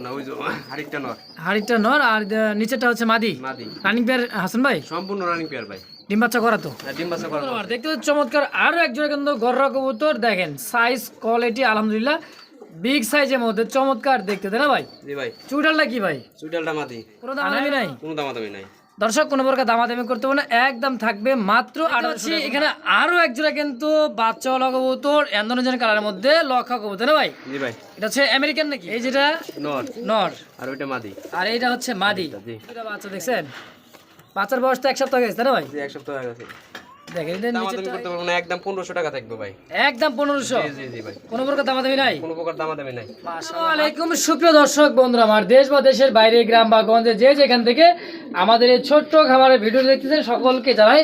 মতো না ওই যে আরেকটা নর। হাড়িটা নর আর আহ, হচ্ছে মাদি। মাদি। রানিং পেয়ার হাসান ভাই? সম্পূর্ণ রানিং পেয়ার ভাই। ডিম বাচ্চা করা তো? ডিম বাচ্চা করানো দেখতে চমৎকার আরও একজোড়া কিন্তু গররা কবুতর। দেখেন সাইজ কোয়ালিটি আলহামদুলিল্লাহ। বিগ সাইজের মধ্যে চমৎকার দেখতে তাই না ভাই? জি ভাই। চুটালটা কি ভাই? চুইডালটা মাদি। কোনো দামাদামি নাই? কোনো দামাদামি নাই। দর্শক কোনো প্রকার দামাদামি করতে হবে না একদম থাকবে মাত্র আঠারোশো এখানে আরও একজোড়া কিন্তু বাচ্চাওয়ালা কবুতর এন্দোনেশিয়ান কালারের মধ্যে লক্ষা কবুতর না ভাই? জি ভাই। এটা হচ্ছে আমেরিকান নাকি? এই যেটা নর। নর। আর ওইটা মাদি। আর এইটা হচ্ছে মাদি। বাচ্চা দেখছেন? বাচ্চার বয়স তো এক সপ্তাহ গেছে তাই না ভাই? এক সপ্তাহ হয়ে গেছে। দেখেন এটা নিচেরটা করতে পারব না একদম পনেরোশো টাকা থাকবে ভাই। একদম পনেরোশো? জি জি ভাই। কোনো প্রকার দামাদামি নাই? কোনো প্রকার দামাদামি নাই। আসসালামাইকুম সুপ্রিয় দর্শক বন্ধুরা আমার দেশ বা দেশের বাইরে গ্রাম বা গঞ্জে যে যেখান থেকে আমাদের এই ছোট্ট খাবারের ভিডিও দেখতেছেন সকলকে জানাই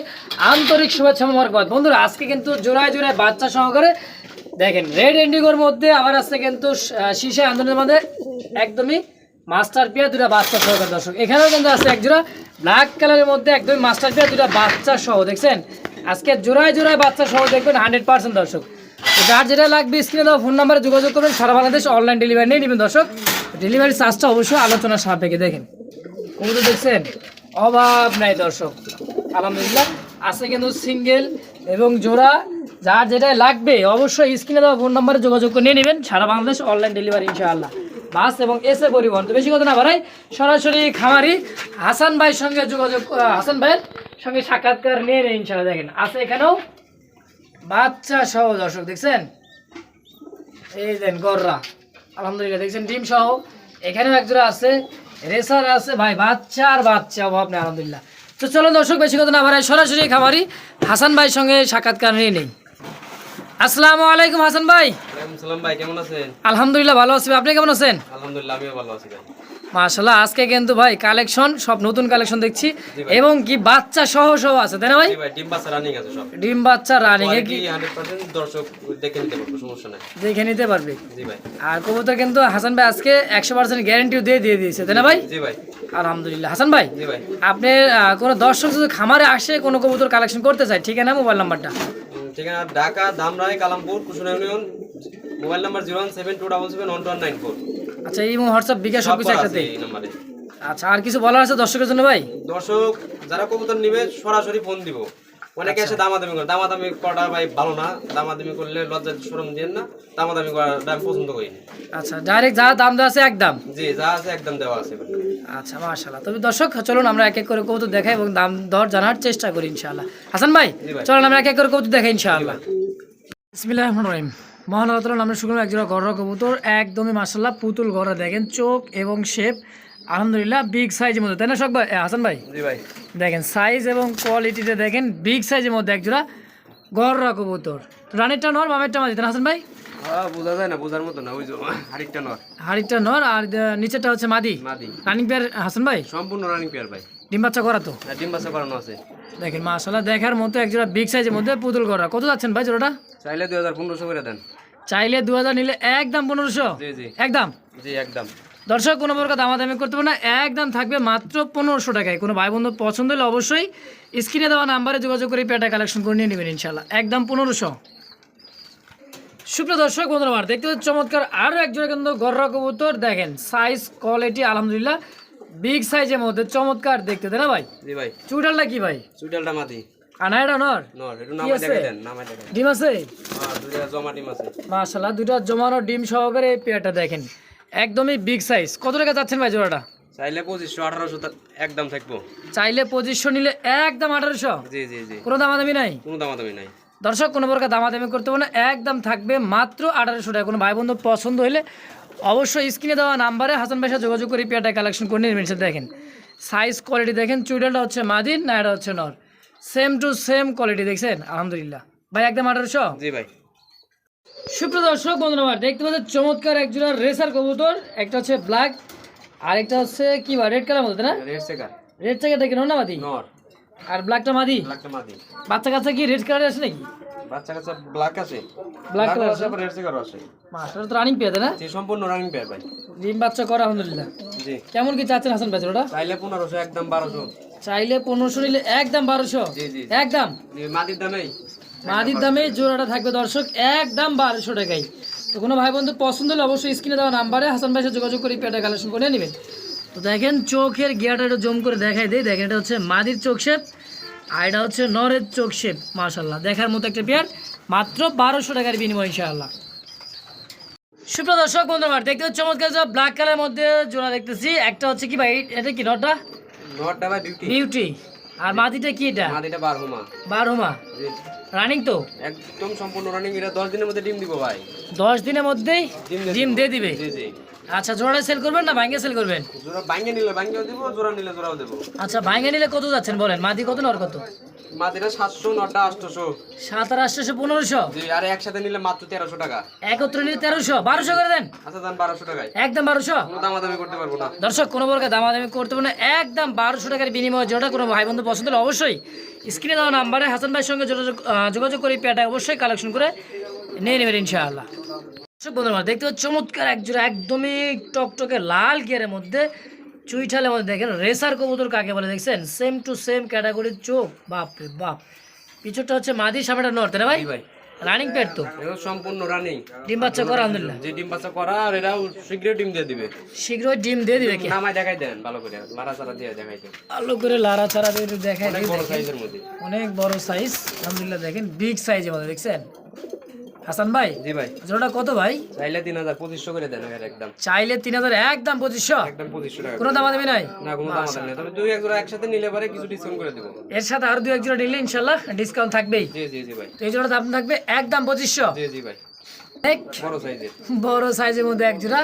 আন্তরিক শুভেচ্ছা মোবারকবাদ। বন্ধুরা আজকে কিন্তু জোড়ায় জোড়ায় বাচ্চা সহকারে দেখেন রেড ইন্ডিগোর মধ্যে আবার আসছে কিন্তু শীষে আন্দোলনের মধ্যে একদমই মাস্টার পিয়া দুটা বাচ্চা সহকারে দর্শক। এখানেও কিন্তু আছে এক জোড়া ব্ল্যাক কালারের মধ্যে একদমই মাস্টার পিয়া দুটা বাচ্চা সহ দেখছেন? আজকে জোড়ায় জোড়ায় বাচ্চা সহ দেখবেন হান্ড্রেড পার্সেন্ট দর্শক। যার যেটা লাগবে স্ক্রিনে দেওয়া ফোন নাম্বারে যোগাযোগ করবেন, সারা বাংলাদেশ অনলাইন ডেলিভারি নিয়ে নেবেন দর্শক। ডেলিভারি চার্জটা অবশ্যই আলোচনা সাপেক্ষে দেখেন। কবুতর দেখছেন? অভাব নাই দর্শক। আলহামদুলিল্লাহ, আছে কিন্তু সিঙ্গেল এবং জোড়া। যার যেটা লাগবে, অবশ্যই স্ক্রিনে দেওয়া ফোন নাম্বারে যোগাযোগ করে নিয়ে নেবেন। সারা বাংলাদেশ অনলাইন ডেলিভারি ইনশাআল্লাহ। বাস এবং এসে পরিবহন। তো বেশি কথা না বাড়াই, সরাসরি খামারি হাসান ভাইয়ের সঙ্গে যোগাযোগ হাসান ভাইয়ের সঙ্গে সাক্ষাৎকার নিয়ে নেই ইনশাআল্লাহ দেখেন। আছে এখানেও বাচ্চা সহ দর্শক দেখছেন? এই দেন গররা। আলহামদুলিল্লাহ দেখছেন ডিম সহ। এখানেও একজোড়া আছে রেসার আছে। ভাই বাচ্চা আর বাচ্চা অভাব নেই আলহামদুলিল্লাহ। তো চলো দর্শক বেশি কথা না বাড়াই সরাসরি খামারি হাসান ভাইয়ের সঙ্গে সাক্ষাৎকার নিয়ে নেই। আসসালামু আলাইকুম হাসান ভাই। ভাই কেমন আছেন? আলহামদুলিল্লাহ ভালো আছি আপনি কেমন আছেন? আলহামদুলিল্লাহ আমিও ভালো আছি ভাই। মাশাল্লাহ আজকে কিন্তু ভাই কালেকশন সব নতুন কালেকশন দেখছি। এবং কি বাচ্চা সহ সহ আছে তাই না ভাই? ডিম বাচ্চা রানিং আছে সব। ডিম বাচ্চা রানিং এ কি? কোয়ালিটি হান্ড্রেড পার্সেন্ট দর্শক দেখে নিতে পারব সমস্যা নাই। দেখে নিতে পারবে। জি ভাই। আর কবুতর কিন্তু হাসান ভাই আজকে একশো পার্সেন্ট গ্যারেন্টিও দিয়ে দিয়ে দিয়েছে তাই না ভাই? জি ভাই। আলহামদুলিল্লাহ। হাসান ভাই জি ভাই। আপনি কোনো দর্শক যদি খামারে আসে কোনো কবুতর কালেকশন করতে চায় ঠিকানা মোবাইল নাম্বারটা উম, ঠিকানা Dhaka Dhamrai Kalampur Kusuna union mobile number zero one seven two double seven one one nine four আচ্ছা এই হোয়াটসঅ্যাপ বিকাশ সব কিছু একসাথে এই নাম্বারে। আচ্ছা আর কিছু বলার আছে দর্শকের জন্য ভাই? দর্শক যারা কবুতর নিবে সরাসরি ফোন দিব। অনেকে এসে দামাদামি করে। দামাদামি করাটা ভাই ভালো না। দামাদামি করলে লজ্জা শরম দিয়ে না। দামাদামি করাটা আমি পছন্দ করি না। আচ্ছা ডাইরেক্ট যা দাম দেওয়া আছে একদম? জি যা আছে একদম দেওয়া আছে আচ্ছা মাশাল্লাহ তবে দর্শক চলুন আমরা এক এক করে কবুতর দেখাই এবং দাম দর জানার চেষ্টা করি ইনশাআল্লাহ। হাসান ভাই। চলুন আমরা এক এক করে কবুতর দেখাই ইনশাআল্লাহ। বিসমিল্লাহ রহমান রহিম। মহান আল্লাহ আমরা শুকনো একজোড়া গড়া কবুতর একদমই মাসাল্লাহ পুতুল গড়া দেখেন চোখ এবং শেপ আলহামদুলিল্লাহ বিগ সাইজের মধ্যে। তাই না শখ ভাই? হাসান ভাই? জি ভাই। দেখেন সাইজ এবং কোয়ালিটিতে দেখেন বিগ সাইজের মধ্যে একজোড়া গড়রা কবুতর। রানেরটা নর বামেরটা মাঝে হাসান ভাই? হ্যাঁ বোঝা যায় না বোঝার মতো না ওই যে আরেকটা নর। হাড়িটা নর আর আহ, নিচেরটা হচ্ছে মাদি। মাদি। রানিং পেয়ার হাসান ভাই? সম্পূর্ণ রানিং পেয়ার ভাই। ডিম বাচ্চা করা তো? ডিম বাচ্চা করানো আছে। দেখেন মাশাল্লাহ দেখার মতো একজোড়া বিগ সাইজের মধ্যে পুতুল গড়া কত যাচ্ছেন ভাই জোড়াটা? চাইলে দুই হাজার পনেরোশো করে দেন। চাইলে দু হাজার নিলে একদম পনেরোশো। একদম? জি একদম। দর্শক কোনো প্রকার দামাদামি করতে পারবে না একদম থাকবে মাত্র পনেরোশো টাকায়। কোনো ভাই বন্ধু পছন্দ হলে অবশ্যই স্ক্রিনে দেওয়া নাম্বারে যোগাযোগ করে পেটা কালেকশন করে নিয়ে নেবেন ইনশাল্লাহ একদম পনেরোশো। সুপ্রিয় দর্শক বন্ধুরা দেখতে চমৎকার আরও একজোড়া কিন্তু গররা কবুতর। দেখেন সাইজ কোয়ালিটি আলহামদুলিল্লাহ বিগ সাইজের মধ্যে চমৎকার দেখতে তাই না ভাই? ভাই। চুটালটা কি ভাই? চুইটালটা মাদি। নর? আছে? ডিম আছে? হ্যাঁ দুইটা জমানো ডিম সহকারে এই পেয়ারটা দেখেন। একদমই বিগ সাইজ কত টাকা যাচ্ছেন ভাই জোড়াটা? চাইলে পঁচিশশো আঠারোশো একদম থাকব। চাইলে পঁচিশশো নিলে একদম আঠারোশো? জি জি জি। কোনো দামাদামি নাই? কোনো দামাদামি নাই। দর্শক কোনো প্রকার দামাদামি করতে হবে না। একদম থাকবে মাত্র আঠারোশো টাকা। কোনো ভাই বন্ধু পছন্দ হলে অবশ্যই স্ক্রিনে দেওয়া নাম্বারে হাসান ভাইয়ের সাথে যোগাযোগ করে পেয়ারটা কালেকশন করে নেবেন। দেখেন। সাইজ কোয়ালিটি দেখেন। চুইডালটা হচ্ছে মাদিন না এটা হচ্ছে নর? সেম টু সেম কোয়ালিটি দেখছেন? আলহামদুলিল্লাহ। ভাই একদম আঠারোশো? জি ভাই। সুপ্রিয় দর্শক বন্ধুরা আমার দেখতে পাচ্ছেন চমৎকার এক জোড়া রেসার কবুতর একটা হচ্ছে ব্ল্যাক আর একটা হচ্ছে কি বা রেড কালার মধ্যে না? রেড সেকার রেড থেকে দেখেন না মাদি? নর। আর ব্ল্যাকটা মাদি? ব্ল্যাকটা মাদি। বাচ্চা কাচ্চা কি রেড কালার আছে নাকি? বাচ্চা কাচ্চা ব্ল্যাক আছে। ব্ল্যাক কালার আছে আবার রেড সেকারও আছে। মাস্টার তো রানিং পেয়ে না? জি সম্পূর্ণ রানিং পেয়ে ভাই। ডিম বাচ্চা করা আলহামদুলিল্লাহ। জি। কেমন কি চাচ্ছেন হাসান ভাই ওটা চাইলে পনেরোশো একদম বারোশো। চাইলে পনেরোশো নিলে একদম বারোশো। একদম। মাদির দামে জোড়াটা থাকবে দর্শক একদম বারোশো টাকাই তো কোনো ভাই বন্ধু পছন্দ হলে অবশ্যই স্ক্রিনে দেওয়া নাম্বারে হাসান ভাইয়ের সাথে যোগাযোগ করে পেটা কালেকশন করে নেবেন। তো দেখেন চোখের গিয়াটা একটু জম করে দেখাই দেই। দেখেন এটা হচ্ছে মাদির চোখ শেপ আর এটা হচ্ছে নরের চোখ শেপ মাশাল্লাহ দেখার মতো একটা পেয়ার মাত্র বারোশো টাকার বিনিময় ইনশাআল্লাহ। সুপ্রিয় দর্শক বন্ধু আমার দেখতে হচ্ছে চমৎকার ব্ল্যাক কালারের মধ্যে জোড়া দেখতেছি। একটা হচ্ছে কি ভাই? এটা কি নটা বিউটি বিউটি আর মাদিটা কি এটা? মাদিটা বারহুমা। রানিং তো? একদম সম্পূর্ণ রানিং এটা দশ দিনের মধ্যে ডিম দিব ভাই। দশ দিনের মধ্যেই ডিম দিয়ে দিবে। জি জি। আচ্ছা জোড়া সেল করবেন না ভাঙ্গে সেল করবেন? জোড়া ভাঙ্গে নিলে ভাঙ্গেও দিব জোড়া নিলে জোড়াও দেব। আচ্ছা ভাঙ্গে নিলে কত যাচ্ছেন বলেন? মাদি কত নর কত? মাদিটা সাতশো নটা আটশোশো। সাত আর আটশোশো পনেরোশো? জি আর একসাথে নিলে মাত্র তেরোশো টাকা। একত্র নিলে তেরোশো। বারোশো করে দেন? আচ্ছা দাম বারোশো টাকায়। একদম বারোশো? কোনো দামাদামি করতে পারব না। দর্শক কোনো প্রকার দামাদামি করতে পারব না। একদম বারোশো টাকার বিনিময়ে যেটা কোনো ভাই বন্ধু পছন্দ হলে অবশ্যই স্ক্রিনে দেওয়া নাম্বারে হাসান ভাইয়ের সঙ্গে যোগাযোগ করে পেটা অবশ্যই কালেকশন করে নিয়ে নেবেন ইনশাআল্লাহ। বন্ধুরা দেখতে চমৎকার একজোড়া একদমই টকটকে লাল গিয়ারের মধ্যে চুইঠালের মধ্যে দেখেন রেসার কবুতর কাকে বলে দেখছেন? সেম টু সেম ক্যাটাগরির চোখ বাপ রে বাপ। পিছুটা হচ্ছে মাদি সামনেটা নর্থ না ভাই? ভাই। রানিং পেট তো। সম্পূর্ণ রানিং ডিম বাচ্চা করা আলহামদুলিল্লাহ। যে ডিম বাচ্চা করা আর এরাও শীঘ্রই ডিম দিয়ে দিবে। শীঘ্রই ডিম দিয়ে দিবে কি? নামায় দেখাই দেন ভালো করে লারা চারা দিয়ে দেখাই দেন। আলো করে লাড়া ছাড়া দিয়ে দেখাই অনেক বড়। সাইজের মধ্যে। অনেক বড় সাইজ আলহামদুলিল্লাহ দেখেন বিগ সাইজের মধ্যে দেখছেন? হাসান ভাই জি ভাই। জোড়াটা কত ভাই? চাইলে তিন হাজার পঁচিশশো করে দেন একদম। চাইলে তিন হাজার একদম পঁচিশশো? একদম পঁচিশশো টাকা কোনো দাম দেবে নাই? না কোনো দাম নেই। তবে দুই এক জোড়া একসাথে নিলে পরে কিছু ডিসকাউন্ট করে দেবো। এর সাথে আরও দু এক জোড়া নিলে ইনশাল্লাহ ডিসকাউন্ট থাকবেই। জি জি জি ভাই। তো এই জোড়া দাম থাকবে একদম পঁচিশশো। জি জি ভাই। বড় সাইজের। মধ্যে এক জোড়া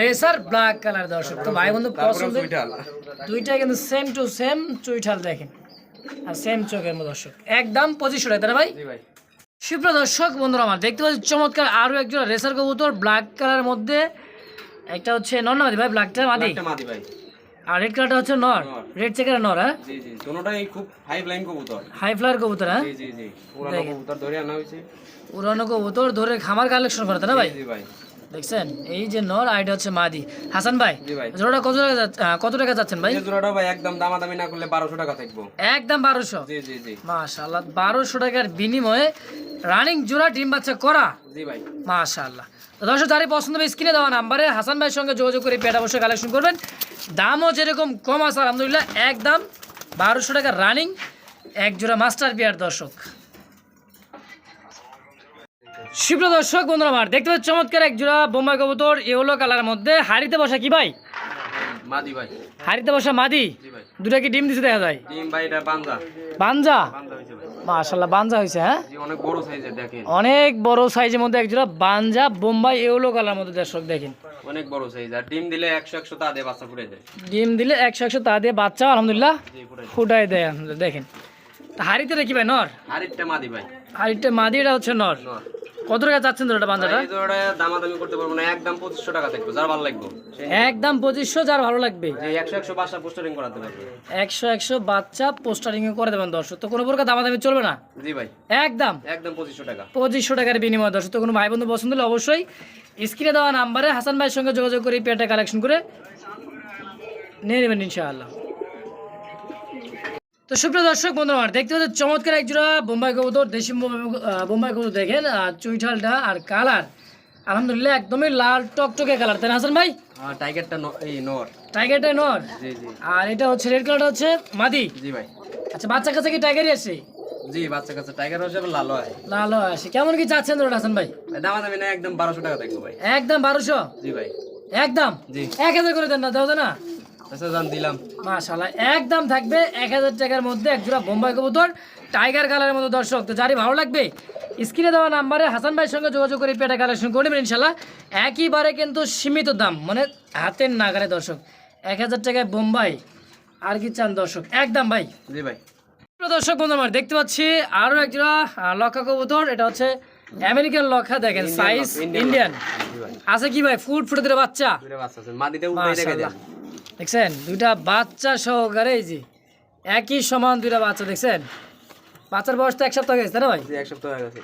রেসার ব্ল্যাক কালার দর্শক। তো ভাই বন্ধু পছন্দ কিন্তু সেম টু সেম চুইঠাল দেখেন। আর সেম চোখের মতো দর্শক। একদম পঁচিশশো টাকা তাই না ভাই? জি ভাই। সুপ্রিয় দর্শক বন্ধুরা আমার দেখতে পাচ্ছি চমৎকার আরও একজন রেসার কবুতর ব্ল্যাক কালারের মধ্যে। একটা হচ্ছে নর না মাদি ভাই? ব্ল্যাকটা মাদি? মাদি ভাই। আর রেড কালারটা হচ্ছে নর। রেড চেকার নর হ্যাঁ? জি জি দুটোটাই খুব হাই ফ্লাইং কবুতর। হাই ফ্লায়ার কবুতর হ্যাঁ? জি জি জি পুরানো কবুতর ধরে আনা হয়েছে। পুরানো কবুতর ধরে খামার কালেকশন করে না ভাই? জি ভাই। দেখছেন? এই যে নর এটা হচ্ছে মাদি। হাসান ভাই জোড়াটা কত টাকা কত টাকা যাচ্ছেন ভাই? জোড়াটা ভাই একদম দামাদামি না করলে বারোশো টাকা থাকব। একদম বারোশো? জি জি জি। মাশাল্লাহ বারোশো টাকার বিনিময়ে রানিং জোড়া ডিম বাচ্চা করা। জি ভাই। মাশাল্লাহ তো দর্শক যারই পছন্দ হবে স্ক্রিনে দেওয়া নাম্বারে হাসান ভাইয়ের সঙ্গে যোগাযোগ করে পেট অবশ্যই কালেকশন করবেন। দামও যেরকম কম আছে আলহামদুলিল্লাহ একদম বারোশো টাকা রানিং এক জোড়া মাস্টার বিয়ার দর্শক। শিপ্র দর্শক বন্ধুরা আমার দেখতে পাচ্ছি চমৎকার এক জোড়া বোম্বাই কবুতর ইয়েলো কালারের মধ্যে। হাড়িতে বসা কি ভাই? মাদি ভাই। হাড়িতে বসা মাদি? দুটা কি ডিম দিতে দেখা যায়? ডিম ভাই এটা হয়েছে ভাই। মাশাল্লাহ বাঞ্জা হয়েছে হ্যাঁ? অনেক বড় সাইজের দেখেন। অনেক বড় সাইজের মধ্যে একজোড়া বাঞ্জা বোম্বাই ইয়েলো কালার মধ্যে দর্শক দেখেন। অনেক বড় সাইজ আর ডিম দিলে 100 100 তা দিয়ে বাচ্চা ফুটে দেয়। ডিম দিলে একশো একশো তা দিয়ে বাচ্চা আলহামদুলিল্লাহ ফুটাই দেয়। দেখেন। হাড়িতে কি ভাই নর? আরেকটা মাদি ভাই। হাড়িটা মাদিটা হচ্ছে নর? নর। কত টাকা চাচ্ছেন তো এটা বাঞ্জাটা দামাদামি করতে পারব না একদম পঁচিশশো টাকা থাকবে যার ভালো লাগবে। একদম পঁচিশশো যার ভালো লাগবে। একশো একশো বাসা পোস্টারিং করাতে পারবে। একশো একশো বাচ্চা পোস্টারিং করে দেবেন দর্শক। তো কোনো প্রকার দামাদামি চলবে না? জি ভাই। একদম। একদম পঁচিশশো টাকা। পঁচিশশো টাকার বিনিময় দর্শক। তো কোনো ভাই বন্ধু পছন্দ হলে অবশ্যই স্ক্রিনে দেওয়া নাম্বারে হাসান ভাইয়ের সঙ্গে যোগাযোগ করে পেটা কালেকশন করে নিয়ে নেবেন ইনশাআল্লাহ। তো সুপ্রিয় দর্শক বন্ধু আমার দেখতে পাচ্ছেন চমৎকার এক জোড়া বোম্বাই কবুতর দেশি বোম্বাই কবুতর দেখেন আর চুইঠালটা আর কালার। আলহামদুলিল্লাহ একদমই লাল টকটকে কালার। তাই হাসান ভাই? আর টাইগারটা এই নর। টাইগারটাই নর? জি জি। আর এটা হচ্ছে রেড কালারটা হচ্ছে মাদি? জি ভাই। আচ্ছা বাচ্চা কাছে কি টাইগারই আছে? জি বাচ্চা কাছে টাইগার হিসেবে লাল হয় লাল আছে। কেমন কি চাচ্ছেন তোর হাসান ভাই? দামাদামি না একদম বারোশো টাকা থাকবে ভাই। একদম বারোশো? জি ভাই। একদম? জি। এক হাজার করে দেন না দাও না? আচ্ছা জান দিলাম মাশাল্লাহ একদম থাকবে এক হাজার টাকার মধ্যে এক জোড়া বোম্বাই কবুতর টাইগার কালারের মতো দর্শক। তো যারই ভালো লাগবে স্ক্রিনে দেওয়া নাম্বারে হাসান ভাইয়ের সঙ্গে যোগাযোগ করে পেটা কালেকশন করে নেবেন ইনশাল্লাহ একইবারে কিন্তু সীমিত দাম মানে হাতের নাগারে দর্শক এক হাজার টাকায় বোম্বাই। আর কি চান দর্শক? একদম ভাই। জি ভাই। দর্শক বন্ধু আমার দেখতে পাচ্ছি আরও এক জোড়া আহ, লক্ষা কবুতর এটা হচ্ছে আমেরিকান লক্ষা দেখেন সাইজ ইন্ডিয়ান আছে কি ভাই? ফুট ফুটে বাচ্চা মাদিটা উল্টাই দেখা যায় দেখছেন? দুইটা বাচ্চা সহকারে এই যে একই সমান দুইটা বাচ্চা দেখছেন? বাচ্চার বয়স তো এক সপ্তাহ গেছে তাই না ভাই? এক সপ্তাহ হয়ে গেছে।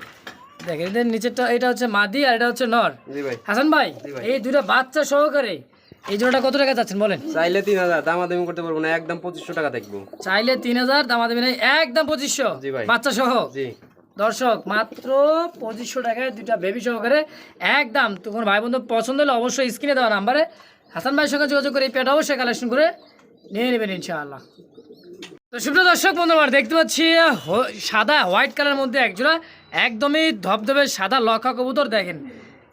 দেখেন এদের নিচেরটা এটা হচ্ছে মাদি আর এটা হচ্ছে নর। হাসান ভাই এই দুইটা বাচ্চা সহকারে এই জোড়াটা কত টাকা চাচ্ছেন বলেন? চাইলে তিন হাজার দামাদামি করতে পারব না একদম পঁচিশশো টাকা থাকব চাইলে তিন হাজার একদম পঁচিশশো। জি ভাই। বাচ্চা সহ? জি। দর্শক মাত্র পঁচিশশো টাকায় দুইটা বেবি সহকারে একদম তো কোনো ভাই বন্ধু পছন্দ হলে অবশ্যই স্ক্রিনে দেওয়া নাম্বারে হাসান ভাইয়ের সঙ্গে যোগাযোগ করে এই পেটা অবশ্যই কালেকশন করে নিয়ে নেবেন ইনশাআল্লাহ। তো সুপ্রিয় দর্শক বন্ধু আমার দেখতে পাচ্ছি সাদা হোয়াইট কালারের মধ্যে একজোড়া একদমই ধবধবে সাদা লক্ষা কবুতর দেখেন।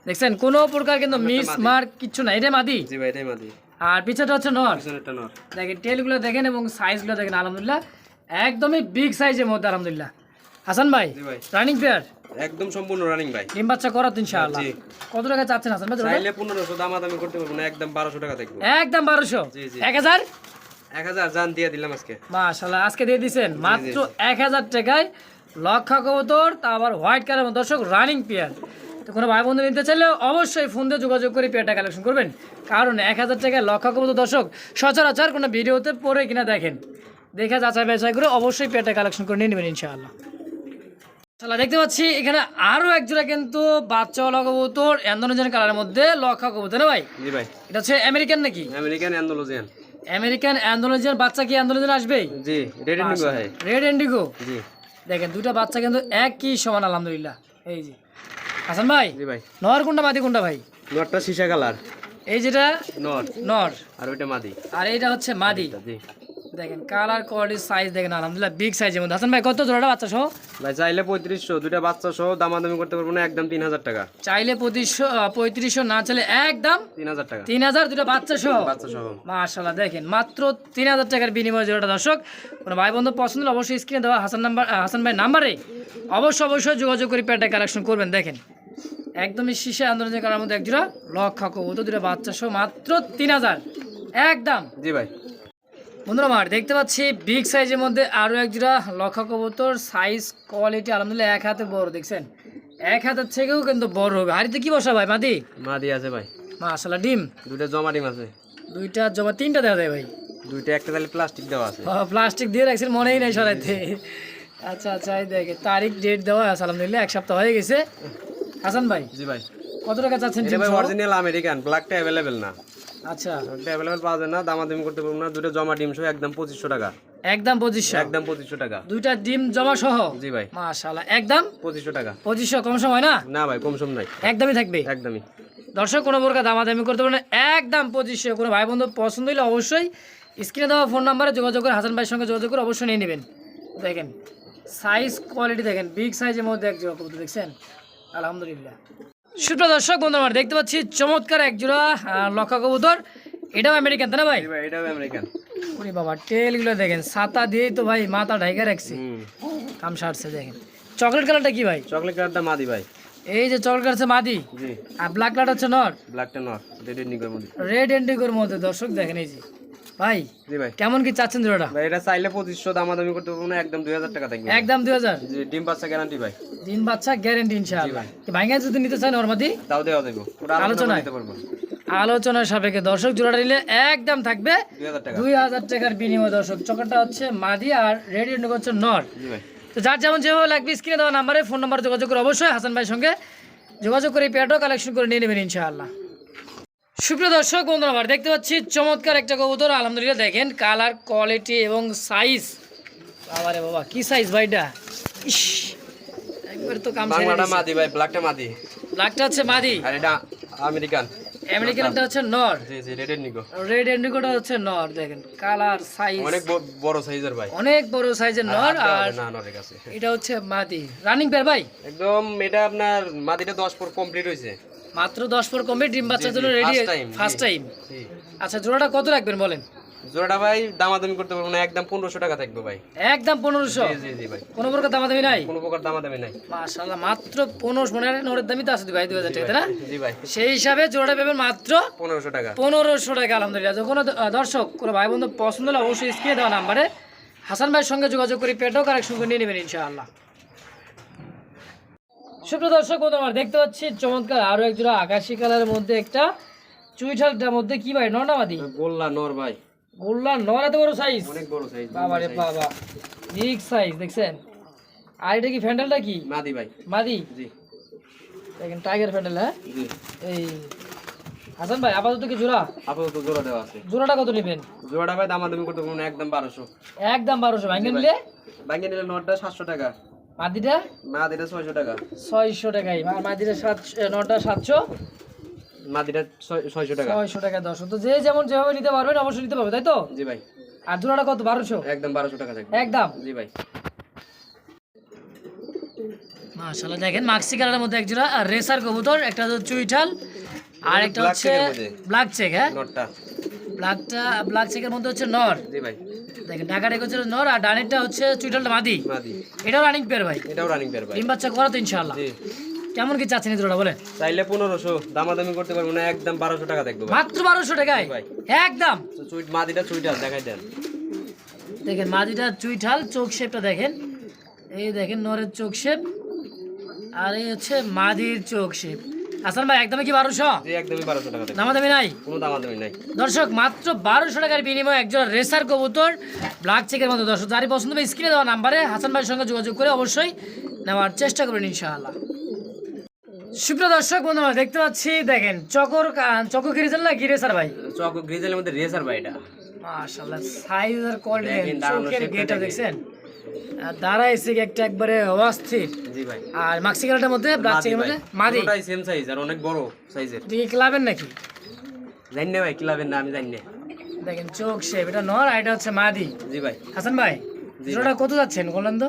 দেখছেন কোনো প্রকার কিন্তু মিস মার্ক কিচ্ছু না এটাই মাদি? আর পিছাটা হচ্ছে নর। দেখেন টেলগুলো দেখেন এবং সাইজগুলো দেখেন আলহামদুলিল্লাহ একদমই বিগ সাইজের মধ্যে আলহামদুলিল্লাহ। হাসান ভাই রানিং পেয়ার একদম সম্পূর্ণ রানিং ভাই। ডিম বাচ্চা করা তো ইনশাআল্লাহ। জি। কত টাকা চাচ্ছেন হাসান ভাই? চাইলে পনেরোশো দামাদামি করতে পারব না একদম বারোশো টাকা দেখব। একদম বারোশো? জি, জি। এক হাজার? এক হাজার জান দিয়ে দিলাম আজকে। মাশাল্লাহ আজকে দিয়ে দিছেন। মাত্র এক হাজার টাকায় লক্ষা কবুতর তা আবার হোয়াইট কালার দর্শক রানিং পেয়ার তো কোনো ভাই বন্ধু নিতে চাইলে অবশ্যই ফোন দিয়ে যোগাযোগ করে পেয়ারটা কালেকশন করবেন। কারণ এক হাজার টাকায় লক্ষা কবুতর দর্শক সচরাচর কোনো ভিডিওতে পরে কিনা দেখেন। দেখে যাচাই বাছাই করে অবশ্যই পেয়ারটা কালেকশন করে নিয়ে নেবেন ইনশাআল্লাহ। তাহলে দেখতে পাচ্ছি এখানে আরও এক জোড়া কিন্তু বাচ্চাওয়ালা কবুতর অ্যান্ডোনোজেন কালারের মধ্যে লক্ষা কবুতর না ভাই? জি ভাই। এটা হচ্ছে আমেরিকান নাকি? আমেরিকান অ্যান্ডোলজিয়ান আমেরিকান অ্যান্ডোনোজেন বাচ্চা কি অ্যান্ডোনোজেন আসবেই জি রেড ইন্ডিগো হ্যাঁ রেড ইন্ডিগো জি। দেখেন দুটা বাচ্চা কিন্তু একই সমান আলহামদুলিল্লাহ। এই যে। হাসান ভাই জি ভাই। নর কোনটা মাদি কোনটা ভাই? নরটা সীসা কালার। এই যেটা? নর। নর। আর ওইটা মাদি। আর এইটা হচ্ছে মাদি। জি। দেখেন কালার কোয়ালিটি সাইজ দেখেন আলহামদুলিল্লাহ বিগ সাইজের মধ্যে। হাসান ভাই কত জোড়াটা বাচ্চা সহ? ভাই চাইলে পঁয়ত্রিশশো দুইটা বাচ্চা সহ দামাদামি করতে পারব না একদম তিন হাজার টাকা। চাইলে পঁচিশশো পঁয়ত্রিশশো না চাইলে একদম তিন হাজার টাকা। তিন হাজার দুটা বাচ্চা সহ। বাচ্চা সহ। মাশাল্লাহ দেখেন মাত্র তিন হাজার টাকার বিনিময়ে জোড়াটা দর্শক। কোনো ভাই বন্ধু পছন্দ অবশ্যই স্ক্রিনে দেওয়া হাসান নাম্বার হাসান ভাই নাম্বারে অবশ্যই অবশ্যই যোগাযোগ করে প্যাডটা কালেকশন করবেন দেখেন। একদমই শীষে আন্দোলনের কারণের মধ্যে একজোড়া লক্ষ কবুতর দুটো বাচ্চা সহ মাত্র তিন হাজার। একদম। জি ভাই। বন্ধুরা আমার দেখতে পাচ্ছি বিগ সাইজের মধ্যে আরও একজোড়া লক্ষ কবুতর সাইজ কোয়ালিটি আলহামদুলিল্লাহ এক হাতে বড় দেখছেন? এক হাতের থেকেও কিন্তু বড় হবে। হাড়িতে কি বসা ভাই? মাদি? মাদি আছে ভাই। মাশাল্লাহ ডিম? দুইটা জমা ডিম আছে। দুইটা জমা তিনটা দেওয়া যায় ভাই? দুইটা একটা তাহলে প্লাস্টিক দেওয়া আছে। প্লাস্টিক দিয়ে রাখছেন মনেই নেই সরাইতে। আচ্ছা আচ্ছা এই দেখে তারিখ ডেট দেওয়া আছে আলহামদুলিল্লাহ এক সপ্তাহ হয়ে গেছে। হাসান ভাই জি ভাই। কত টাকা চাচ্ছেন ভাই অরিজিনাল আমেরিকান ব্ল্যাকটা অ্যাভেলেবেল না। আচ্ছা। অ্যাভেলেবেল পাওয়া যায় না দামাদামি করতে পারব না। দুটো জমা ডিম সহ একদম পঁচিশশো টাকা। একদম পঁচিশশো। একদম পঁচিশশো টাকা। দুইটা ডিম জমা সহ? জি ভাই। মাশাল্লাহ একদম? পঁচিশশো টাকা। পঁচিশশো কম সময় না? না ভাই কম সম নাই। একদমই থাকবে? একদমই। দর্শক কোনো প্রকার দামাদামি করতে পারেন একদম পঁচিশশো। কোনো ভাই বন্ধু পছন্দ হলে অবশ্যই স্ক্রিনে দেওয়া ফোন নাম্বারে যোগাযোগ করে হাসান ভাইয়ের সঙ্গে যোগাযোগ করে অবশ্যই নিয়ে নেবেন। দেখেন সাইজ কোয়ালিটি দেখেন। বিগ সাইজের মধ্যে এক জোড়া কবুতর দেখছেন? আলহামদুলিল্লাহ। সুপ্রিয় দর্শক বন্ধু আমার দেখতে পাচ্ছি চমৎকার এক জোড়া লক্ষা কবুতর। এটাও আমেরিকান তাই না ভাই? এটাও আমেরিকান। ওরে বাবা টেলগুলো দেখেন ছাতা দিয়েই তো ভাই মাথা ঢাইকা রাখছে। কাম সারছে দেখেন। চকলেট কালারটা কি ভাই? চকলেট কালারটা মাদি ভাই। এই যে চকলেট আছে মাদি? জি। আর ব্ল্যাক কালার হচ্ছে নর? ব্ল্যাকটা নর রেড ইন্ডিগোর মধ্যে। রেড এন্ডিগোর মধ্যে দর্শক দেখেন এই যে। ভাই জি ভাই। কেমন কি চাচ্ছেন জোড়াটা? ভাই এটা চাইলে পঁচিশশো দামাদামি করতে পারব না একদম দুই হাজার টাকা থাকবে একদম দুই হাজার? জি ডিম বাচ্চা গ্যারান্টি ভাই। দিন বাচ্চা গ্যারেন্টি ইনশাআল্লাহ। ভাঙ্গা যদি নিতে চান নর্মাদি তাও দেওয়া ওটা আলোচনা নিতে পারব। আলোচনার সাপেক্ষে দর্শক জোড়াটা নিলে একদম থাকবে দুই হাজার টাকার বিনিময় দর্শক। চকরটা হচ্ছে মাদি আর রেড এন্ডিগো হচ্ছে নর। তো যার যেমন যেভাবে লাগবে স্ক্রিনে দেওয়া নাম্বারে ফোন নাম্বার যোগাযোগ করে অবশ্যই হাসান ভাইয়ের সঙ্গে যোগাযোগ করে পেয়ারটাও কালেকশন করে নিয়ে নেবেন ইনশাআল্লাহ। সুপ্রিয় দর্শক বন্ধুরা আমার দেখতে পাচ্ছি চমৎকার একটা কবুতর। আলহামদুলিল্লাহ দেখেন কালার কোয়ালিটি এবং সাইজ বাবারে বাবা কি সাইজ ভাইটা ইস একবার তো কাম বাংলাটা মাদি ভাই ব্ল্যাকটা মাদি। ব্ল্যাকটা হচ্ছে মাদি? আর এটা আমেরিকান। আমেরিকানটা হচ্ছে নর। জি জি রেড ইন্ডিগো রেড এন্ডিগোটা হচ্ছে নর দেখেন। কালার সাইজ অনেক বড় সাইজের ভাই। অনেক বড় সাইজের নর আর না নরের কাছে। এটা হচ্ছে মাদি। রানিং পেয়ার ভাই? একদম এটা আপনার মাদিটা দশ পর কমপ্লিট হয়েছে মাত্র দশ পর কমে ডিম বাচ্চার জন্য রেডি ফার্স্ট টাইম আচ্ছা জোড়াটা কত রাখবেন বলেন? জোড়াটা ভাই দামাদামি করতে পারব না একদম পনেরোশো টাকা থাকবে ভাই। একদম পনেরোশো? জি জি জি ভাই। কোনো প্রকার দামাদামি নাই? কোনো প্রকার দামাদামি নাই। মাশাল্লাহ মাত্র পনেরোশো মনে হয় নরের দামই তো আছে ভাই দুই হাজার টাকা তাই না? জি ভাই। সেই হিসাবে জোড়াটা পাবেন মাত্র পনেরোশো টাকা। পনেরোশো টাকা আলহামদুলিল্লাহ। যখন দর্শক কোনো ভাই বন্ধু পছন্দ হলে অবশ্যই স্ক্রিনে দেওয়া নাম্বারে হাসান ভাইয়ের সঙ্গে যোগাযোগ করে পেটাও কারেকশন করে নিয়ে নেবেন ইনশাআল্লাহ। সুপ্রিয় দর্শক আমার দেখতে পাচ্ছি চমৎকার আরও এক জোড়া আকাশি কালারের মধ্যে একটা চুইঠালটার মধ্যে কি ভাই নর্নামাদি গোল্লা নর ভাই। গোল্লা নর এত বড় সাইজ অনেক বড় সাইজ বাবা রে বাবা বিগ সাইজ দেখছেন? আর এটা কি ফ্যান্ডেলটা কি? মাদি ভাই। মাদি? জি। দেখেন টাইগার ফ্যান্ডেল হ্যাঁ? জি। এই হাসান ভাই আপাতত কি জোড়া? আপাতত জোড়া দেওয়া আছে। জোড়াটা কত নেবেন? জোড়াটা ভাই দামাদামি করতে পারব একদম বারোশো। একদম বারোশো ভাঙ্গে নিলে? ব্যাঙ্গে নিলে নটটা সাতশো টাকা। মাদিটা মাদিটা ছয়শো টাকা। ছয়শো টাকাই। আর মাদিটা সাত নটা সাতশো? মাদিটা ছয়- ছয়শো টাকা। ছয়শো টাকা দশ। তো যে যেমন যেভাবে নিতে পারবেন অবশ্যই নিতে পারবে তাই তো? জি ভাই। আর জোড়াটা কত? বারোশো? একদম বারোশো টাকা থাকবে। একদম। জি ভাই। মাশাআল্লাহ দেখেন মাক্সি কালারের মধ্যে এক জোড়া আর রেসার কবুতর একটা হচ্ছে চুইঠাল আর একটা হচ্ছে ব্ল্যাক চেক হ্যাঁ? নটটা। ব্ল্যাকটা ব্ল্যাক চেকের মধ্যে হচ্ছে নর। জি ভাই। দেখেন ঢাকাটা হচ্ছে নর আর ডানেরটা হচ্ছে চুইঠালটা মাদি। মাদি। এটাও রানিং পেয়ার ভাই। এটাও রানিং পেয়ার ভাই। ডিম বাচ্চা করা তো ইনশাআল্লাহ। জি। কেমন কি চাচ্ছেন জোড়াটা বলেন? চাইলে পনেরোশো দামাদামি করতে পারব না একদম বারোশো টাকা ভাই। মাত্র বারোশো টাকায়? একদম? চুইট মাদিটা চুইটা দেখাই দেন। দেখেন মাদিটা চুইঠাল চোখ শেপটা দেখেন। এই দেখেন নরের চোখ শেপ আর এই হচ্ছে মাদির চোখ শেপ হাসান ভাই একদমই কি বারোশো? একদমই বারোশো টাকা দামাদামি নাই? কোনো দামাদামি নাই। দর্শক মাত্র বারোশো টাকার বিনিময়ে একজন রেসার কবুতর ব্ল্যাক চেকের মতো। দর্শক যারই পছন্দ হবে স্ক্রিনে দেওয়া নাম্বারে হাসান ভাইয়ের সঙ্গে যোগাযোগ করে অবশ্যই নেওয়ার চেষ্টা করবেন ইনশাআল্লাহ। সুপ্রিয় দর্শক বন্ধুরা দেখতে পাচ্ছি দেখেন চকর চকো গিরিজাল না গিরেসার ভাই? চক গ্রিজেলের মধ্যে রেসার ভাই এটা। মাশাআল্লাহ সাইজ আর কোয়ালিটি গেটটা দেখেন। দেখছেন? একটা একবারে অস্থির। জি ভাই। আর মাক্সি কালারটার মধ্যে ব্ল্যাক চেকের মধ্যে? মাদি? পুরোটাই সেম সাইজ আর অনেক বড় সাইজের ক্লাবের নাকি? জানি না ভাই কিলাবেন না আমি জানি না। দেখেন চোখ শেপ এটা নর আর এটা হচ্ছে মাদি। জি ভাই। হাসান ভাই জোড়া কত যাচ্ছেন বললেন তো?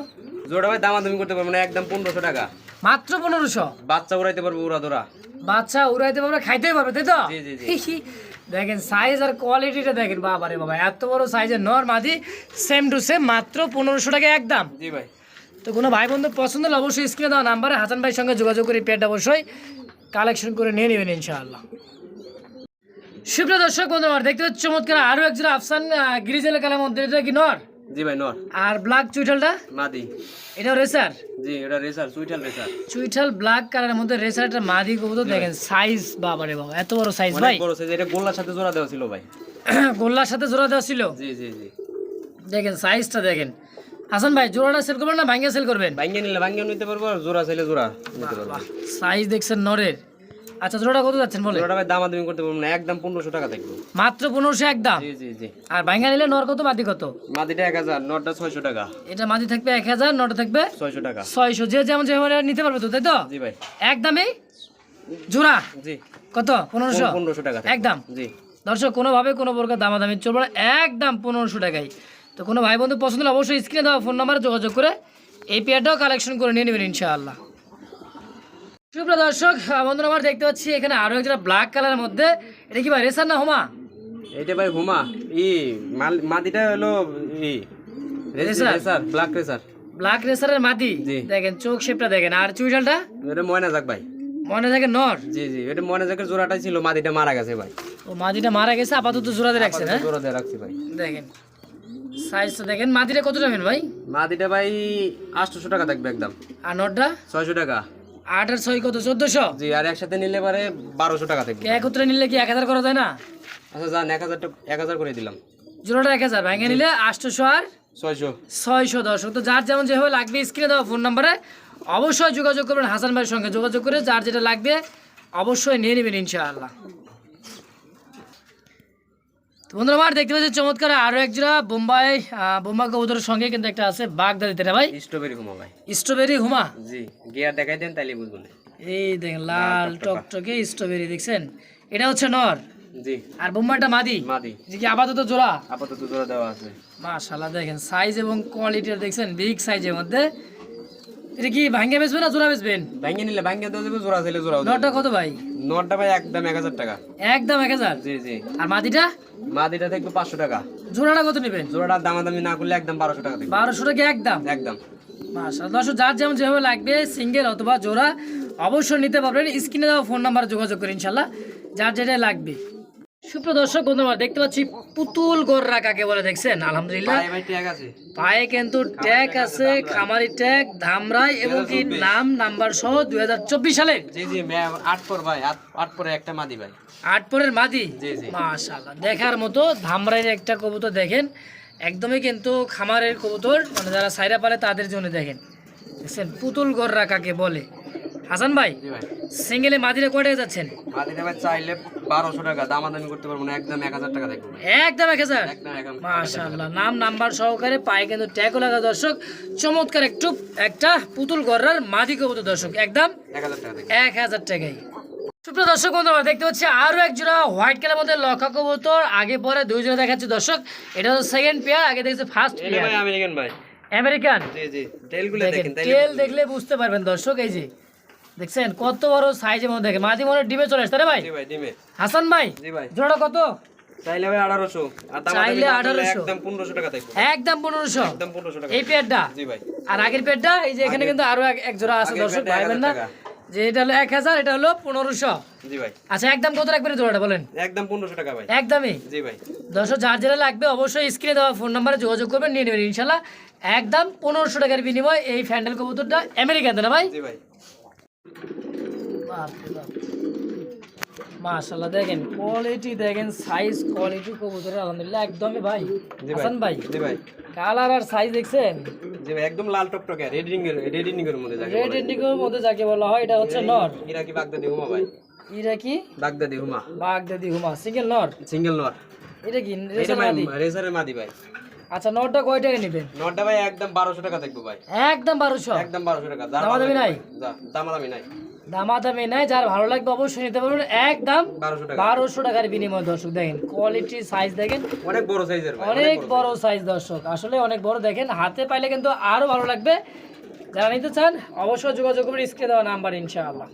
জোড়া ভাই দামাদামি করতে পারব না একদম পনেরোশো টাকা। মাত্র পনেরোশো? বাচ্চা উড়াইতে পারব উড়া দোরা বাচ্চা উড়াইতে পারবে খাইতে পারবে তাই তো? জি, জি, জি। দেখেন সাইজ আর কোয়ালিটিটা দেখেন বাবা রে বাবা এত বড় সাইজের নর মাদি সেম টু সেম মাত্র পনেরোশো টাকা একদম। জি ভাই। তো কোনো ভাই বন্ধু পছন্দ হলে অবশ্যই স্ক্রিনে দেওয়া নাম্বারে হাসান ভাইয়ের সঙ্গে যোগাযোগ করে পেয়ারটা অবশ্যই কালেকশন করে নিয়ে নেবেন ইনশাআল্লাহ। সুপ্রিয় দর্শক বন্ধু আমার দেখতে পাচ্ছি চমৎকার আরও একজন আফসান গিরিজেল কালার মধ্যে এটা কি নর? জি ভাই নর আর ব্ল্যাক চুইঠালটা? মাদি। এটাও রেসার জি এটা রেসার রেসার চুইঠাল ব্ল্যাক কালারের মধ্যে রেসার একটা মাদি কবুতর দেখেন সাইজ বাবা এত বড় সাইজ ভাই। বড় সাইজ এটা গোল্লার সাথে জোড়া দেওয়া ছিল ভাই। গোল্লার সাথে জোড়া দেওয়া ছিল? জি জি জি। দেখেন সাইজটা দেখেন। হাসান ভাই জোড়াটা সেল করবেন না ভাঙ্গে সেল করবেন? ভাঙ্গিয়ে নিলে ভাঙ্গিয়ে নিতে পারব আর জোড়া চাইলে জোড়া নিতে পারব। সাইজ দেখছেন নরের। আচ্ছা জোড়াটা কত যাচ্ছেন বলে জোড়াটা ভাই দামাদামি করতে পারব না একদম পনেরোশো টাকা থাকবে মাত্র পনেরোশো একদম? জি জি জি। আর নিলে নর কত মাদি কত? মাদিটা এক হাজার নটটা ছয়শো টাকা। এটা মাদি থাকবে এক হাজার নটা থাকবে ছয়শো টাকা। ছয়শো। যে যেমন যেমন নিতে পারবে তো তাই তো? জি ভাই। একদমই জোড়া? জি। কত? পনেরোশো? পনেরোশো টাকা একদম। জি। দর্শক কোনোভাবে কোনো প্রকার দামাদামি চলবে না একদম পনেরোশো টাকায়। তো কোনো ভাই বন্ধু পছন্দ হলে অবশ্যই স্ক্রিনে দেওয়া ফোন নাম্বারে যোগাযোগ করে এই পেয়ারটাও কালেকশন করে নিয়ে নেবেন ইনশাআল্লাহ। সুপ্রিয় দর্শক বন্ধুরা আমার দেখতে পাচ্ছি এখানে আরও একটা ব্ল্যাক কালারের মধ্যে। এটা কি ভাই রেসার না হোমা? এটা ভাই হুমা। ই মাদিটা হলো ই racer? Racer black racer black রেসারের মাটি? দেখেন চোখ শেপটা দেখেন। আর চুইটালটা এটা ময়না যাক ভাই। মনে থাকে নর? জি জি এটা ময়না যাকের জোড়াটাই ছিল মাদিটা মারা গেছে ভাই। ও মাটিটা মারা গেছে আপাতত জোড়াতে রাখছেন হ্যাঁ? জোড়া দিয়ে রাখছি ভাই। দেখেন সাইজটা দেখেন মাটিটা কত যাবেন ভাই? মাদিটা ভাই আটশোশো টাকা থাকবে একদম। আর নটটা ছয়শো টাকা। আট আর ছয় কত? চোদ্দশো? জি আর একসাথে নিলে পারে 1200 টাকা থাকবে। একত্রে নিলে কি এক হাজার করা যায় না? আচ্ছা জান 1000 1000 করে দিলাম। জোড়াটা এক হাজার ভাঙে নিলে আটশোশো আর ছয়শো। ছয়শো দর্শক তো যার যেমন যেভাবে লাগবে স্ক্রিনে দেওয়া ফোন নাম্বারে অবশ্যই যোগাযোগ করবেন হাসান ভাইয়ের সঙ্গে। যোগাযোগ করে যার যেটা লাগবে অবশ্যই নিয়ে নেবেন ইনশাআল্লাহ। বন্ধুরা আমার দেখতে পাচ্ছি চমৎকার আরও এক জোড়া বোম্বাই আহ, বোম্বাই কবুতরের সঙ্গে কিন্তু একটা আছে বাগদাদিতে না ভাই? স্ট্রবেরি হুমা ভাই। স্ট্রবেরি হুমা? জি গিয়ার দেখাই দেন তাইলে বুঝব না। এই দেখেন লাল টকটকে। স্ট্রবেরি দেখছেন? এটা হচ্ছে নর। জি। আর বোম্বাইটা মাদি? মাদি। যে কি আপাতত জোড়া? আপাতত জোড়া দেওয়া আছে। মাশাল্লাহ দেখেন সাইজ এবং কোয়ালিটিটা দেখছেন বিগ সাইজের মধ্যে। এটা কি ভাঙ্গে বেচবেন না জোড়া বেচবেন? ভাঙ্গে নিলে ভাঙ্গে দেওয়া যাবে জোড়া চাইলে জোড়া নটা কত ভাই? নটটা ভাই একদম এক হাজার টাকা। একদম এক হাজার? জি জি। আর মাটিটা মাদিটা থাকবে পাঁচশো টাকা। জোড়াটা কত নেবেন? জোড়াটার দামাদামি না করলে একদম বারোশো টাকা থাকবে। বারোশো টাকা একদম? একদম। মাশাল্লাহ দর্শক যার যেমন যেভাবে লাগবে সিঙ্গেল অথবা জোড়া অবশ্যই নিতে পারবেন। স্ক্রিনে দেওয়া ফোন নাম্বারে যোগাযোগ করে ইনশাল্লাহ যার যেটা লাগবে। সুপ্রিয় দর্শক বন্ধুরা দেখতে পাচ্ছি পুতুল গোররা কাকে বলে দেখছেন? আলহামদুলিল্লাহ। পায়ে কিন্তু ট্যাগ আছে খামারি ট্যাগ ধামরাই এবং কি নাম নাম্বার সহ দুই জি জি ম্যাম ভাই আট আট একটা মাদি ভাই। আট পরের মাদি? জি জি। দেখার মতো ধামরাইয়ের একটা কবুতর দেখেন। একদমই কিন্তু খামারের কবুতর মানে যারা সাইরা পালে তাদের জন্য দেখেন। দেখছেন? পুতুল গররা কাকে বলে? হাসান ভাই সিঙ্গেলে মাদিরে কয় টাকা যাচ্ছেন? মাদিটা ভাই চাইলে বারোশো টাকা দামাদামি করতে পারব না একদম এক হাজার টাকা দেখব একদম এক হাজার? মাশাআল্লাহ নাম নাম্বার সহকারে পায়ে কিন্তু ট্যাগও লাগা দর্শক। চমৎকার একটু একটা পুতুল গড়ার মাদি কবুতর দর্শক একদম এক হাজার টাকায় সুপ্রিয় দর্শক বন্ধু আমরা দেখতে পাচ্ছি আরও এক জোড়া হোয়াইট কালার মধ্যে লক্ষা কবুতর আগে পরে দুই জোড়া দেখাচ্ছি দর্শক। এটা হচ্ছে সেকেন্ড পেয়ার আগে দেখছি ফার্স্ট এটা পেয়ার ভাই আমেরিকান ভাই। আমেরিকান? জি জি টেলগুলো দেখেন তেল দেখলে বুঝতে পারবেন দর্শক এই যে দেখছেন কত বড় সাইজের মধ্যে দেখেন। মাঝে মনে ডিমে চলে আসছে ভাই? ডিমে। হাসান ভাই জি ভাই। জোড়াটা কত? চাইলে ভাই আঠারোশো। চাইলে 1800 একদম পনেরোশো টাকা একদম পনেরোশো। একদম পনেরোশো টাকা। এই পেয়ারটা? জি ভাই। আর আগের পেয়ারটা এই যে এখানে কিন্তু আরও এক- জোড়া আছে দর্শক ভাইবেন না। যে এটা হলো এক হাজার এটা হলো পনেরোশো। জি ভাই। আচ্ছা একদম কত রাখবেন জোড়াটা বলেন? একদম পনেরোশো টাকা ভাই। একদমই। জি ভাই। দর্শক যার যেটা লাগবে অবশ্যই স্ক্রিনে দেওয়া ফোন নাম্বারে যোগাযোগ করবেন নিয়ে নেবেন ইনশাল্লাহ একদম পনেরোশো টাকার বিনিময়ে এই ফ্যান্ডেল কবুতরটা আমেরিকাতে না ভাই? জি ভাই। মাশাল্লাহ দেখেন কোয়ালিটি দেখেন সাইজ কোয়ালিটি কবুতরের আলহামদুলিল্লাহ একদমই ভাই। হাসান ভাই জি ভাই। কালার আর সাইজ দেখছেন? জি ভাই একদম লাল টকটকে রেড রিং এর রেড রিং এর মধ্যে যাকে রেড বলে। ইন্ডিগোর মধ্যে যাকে বলা হয় এটা হচ্ছে নর। ইরাকি বাগদাদি হুমা ভাই। এটা কি? বাগদাদি হুমা। বাগদাদি হুমা সিঙ্গেল নর। সিঙ্গেল নট এটা কি? রেসারের মাদি ভাই। আচ্ছা নটটা কয় টাকা নেবেন? নটটা ভাই একদম বারোশো টাকা দেখব ভাই। একদম বারোশো? একদম বারোশো টাকা। দামাদামি নাই? দামাদামি নাই। দামাদামি নাই যার ভালো লাগবে অবশ্যই নিতে পারবেন। একদম বারোশো টাকা। বারোশো টাকার বিনিময় দর্শক দেখেন কোয়ালিটি সাইজ দেখেন। অনেক বড় সাইজের অনেক বড় সাইজ দর্শক। আসলে অনেক বড় দেখেন হাতে পাইলে কিন্তু আরও ভালো লাগবে। যারা নিতে চান অবশ্যই যোগাযোগ করবেন স্ক্রিনে দেওয়া নাম্বার ইনশাআল্লাহ।